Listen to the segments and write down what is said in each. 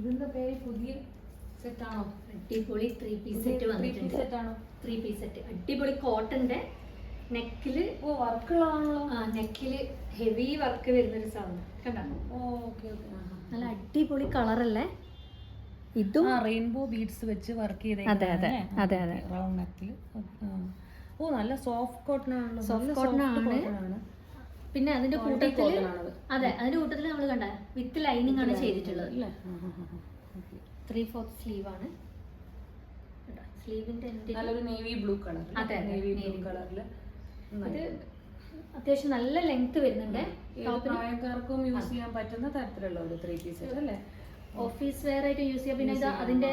ഇതിന്റെ പേര് പുതിയ സെറ്റാണോ അടിപൊളി ത്രീ പീസ് സെറ്റ് വന്നിട്ടുണ്ട്. സെറ്റ് ആണോ? ത്രീ പീസ് സെറ്റ് അടിപൊളി കോട്ടന്റെ നെക്കിൽ ഓ വർക്കുകളാണല്ലോ ആ നെക്കിൽ ഹെവി വർക്ക് വരുന്നൊരു സാധനം. കണ്ടോ? ഓക്കെ ഓക്കെ നല്ല അടിപൊളി കളറല്ലേ ഇതും റെയിൻബോ ബീഡ്സ് വെച്ച് വർക്ക് അതെ, അതെ, അതെ, അതെ. റൗണ്ട് നെക്കിൽ ഓ നല്ല സോഫ്റ്റ് കോട്ടൺ ആണല്ലോ. സോഫ്റ്റ് കോട്ടൺ ആണ്. പിന്നെ അതിന്റെ കൂട്ടത്തിൽ കൂട്ടത്തിൽ അതെ അതിന്റെ കൂട്ടത്തിൽ നമ്മൾ കണ്ട വിത്ത് ലൈനിങ് ആണ് ചെയ്തിട്ടുള്ളത്. ത്രീ ഫോർത്ത് സ്ലീവ് ആണ്. സ്ലീവിന്റെ നല്ലൊരു നേവി ബ്ലൂ കളർ അതെ, നേവി ബ്ലൂ കളറിൽ ഇത് അത്യാവശ്യം നല്ല ലെങ്ത് വരുന്നുണ്ട്. പ്രായക്കാർക്കും യൂസ് ചെയ്യാൻ പറ്റുന്ന തരത്തിലുള്ള ഒരു ത്രീ പീസ് അല്ലേ? ഓഫീസ് വെയർ ആയിട്ട് യൂസ് ചെയ്യാം. പിന്നെ ഇതാ അതിന്റെ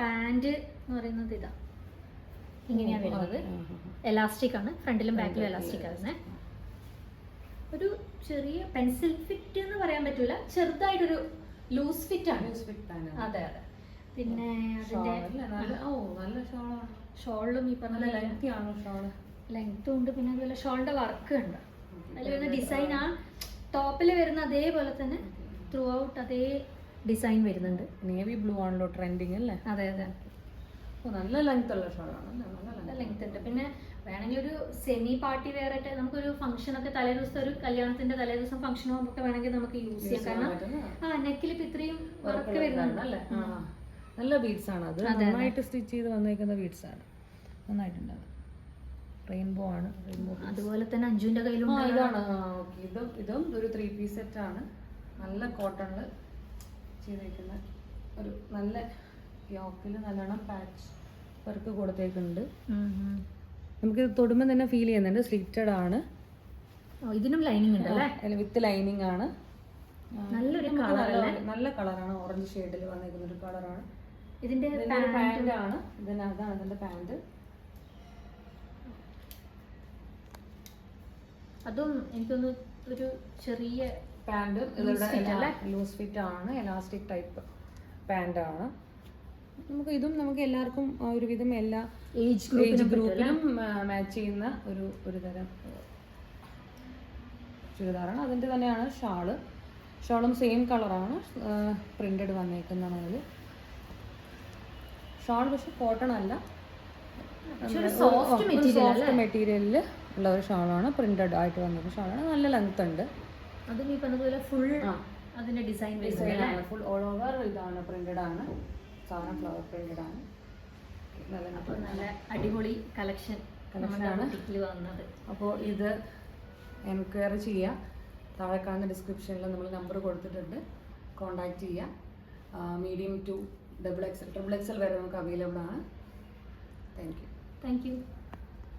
പാന്റ് എന്ന് പറയുന്നത് ഇതാ. ഇങ്ങനെയാ വരുന്നത്. എലാസ്റ്റിക് ആണ്. ഫ്രണ്ടിലും ബാക്കിലും എലാസ്റ്റിക് ആണ് ഒരു ചെറിയ പെൻസിൽ ഫിറ്റ് എന്ന് പറയാൻ പറ്റൂല ചെറുതായിട്ടൊരു ലൂസ് ഫിറ്റ് ആണ്. ലൂസ് ഫിറ്റ് ആണ്. അതെ അതെ. പിന്നെ അതിന്റെ ഓ നല്ല ഷോളാണ്. ഷോളിലും ഈ പറഞ്ഞ ലെങ്തി ആണോ ഷോൾ? ലെങ്ത്തും ഉണ്ട് പിന്നെ അതുപോലെ ഷോളിന്റെ വർക്ക് ഉണ്ട്. അതിൽ വരുന്ന ഡിസൈൻ ആ. ടോപ്പിൽ വരുന്ന അതേപോലെ തന്നെ ത്രൂ ഔട്ട് അതേ ഡിസൈൻ വരുന്നുണ്ട്. നേവി ബ്ലൂ ആണല്ലോ ട്രെൻഡിങ് അല്ലേ? അതെ അതെ. നല്ല ലെങ്ത് ഉള്ള ഷോളാണ് നല്ല ലെങ്ത് ലെങ്ത് ഉണ്ട്. പിന്നെ വേണമെങ്കിൽ ഒരു സെമി പാർട്ടി വെയർ ആയിട്ട് നമുക്കൊരു ഫംഗ്ഷൻ ഒക്കെ തലേ ദിവസം ഒരു കല്യാണത്തിന്റെ തലേദിവസം ഫംഗ്ഷൻ ഒക്കെ വേണമെങ്കിൽ നമുക്ക് യൂസ് ചെയ്യാം. കാരണം ആ. നെക്കിൽ ഇപ്പൊ ഇത്രയും വർക്ക് വരുന്നുണ്ട്. അല്ലേ? നല്ല ബീഡ്സ് ആണ്. അത് നന്നായിട്ട് സ്റ്റിച്ച് ചെയ്ത് വന്നേക്കുന്ന ബീഡ്സ് ആണ്. നന്നായിട്ടുണ്ട് റെയിൻബോ ആണ്. റെയിൻബോ അതുപോലെ തന്നെ അഞ്ജുവിന്റെ കയ്യിലും ഇതാണ്. ഇതും ഇതും ഒരു ത്രീ പീസ് സെറ്റ് ആണ്. നല്ല കോട്ടണിൽ ചെയ്തേക്കുന്ന ഒരു നല്ല യോക്കിൽ നല്ലോണം പാച്ച് വർക്ക് കൊടുത്തേക്കുന്നുണ്ട്. നമുക്ക് തൊടുമ്പോൾ തന്നെ ഫീൽ ചെയ്യുന്നുണ്ട്. സ്ലിറ്റഡ് ആണ്. ഇതിനും ലൈനിങ് ഉണ്ട് അല്ലേ? വിത്ത് ലൈനിങ് ആണ്. നല്ലൊരു കളർ നല്ല- കളറാണ് ഓറഞ്ച് ഷെയ്ഡിൽ വന്നിരിക്കുന്ന ഒരു കളറാണ് ഇതിന്റെ പാന്റ് ആണ്. ഇതിനകത്താണ് ഇതിന്റെ പാന്റ് അതും എനിക്കൊന്ന് ഒരു ചെറിയ പാന്റ് ഇതിവിടെ ലൂസ് ഫിറ്റ് ആണ്. എലാസ്റ്റിക് ടൈപ്പ് പാന്റ് ആണ്. നമുക്ക് ഇതും നമുക്ക് എല്ലാവർക്കും ഒരുവിധം എല്ലാ ഏജ് ഏജ് ഗ്രൂപ്പിലും മാച്ച് ചെയ്യുന്ന ഒരു ഒരു തരം ചുരിദാറാണ്. അതിന്റെ തന്നെയാണ് ഷാൾ. ഷാളും സെയിം കളറാണ് പ്രിന്റഡ് വന്നേക്കുന്നതാണ് അതിൽ ഷാൾ പക്ഷെ കോട്ടൺ അല്ല. സോഫ്റ്റ് മെറ്റീരിയലിൽ ഉള്ള ഒരു ഷാളാണ് പ്രിന്റഡ് ആയിട്ട് വന്നിരിക്കുന്ന ഷാളാണ് നല്ല ലെങ്ത് ഉണ്ട്. അതും ഈ പറഞ്ഞതുപോലെ ഫുൾ അതിന്റെ ഡിസൈൻ ഫുൾ ഓൾ ഓവർ ഇതാണ് പ്രിന്റഡ് ആണ്. സാധനം ഫ്ലവർ പ്രിന്റഡ് ആണ്. നല്ല അടിപൊളി കളക്ഷൻ കളക്ഷനാണ് വന്നത്. അപ്പോൾ ഇത് എൻക്വയറി ചെയ്യുക താഴെ കാണുന്ന ഡിസ്ക്രിപ്ഷനിൽ നമ്മൾ നമ്പർ കൊടുത്തിട്ടുണ്ട്. കോൺടാക്റ്റ് ചെയ്യുക medium to double XL triple XL വരെ നമുക്ക് അവൈലബിൾ ആണ്. Thank you thank you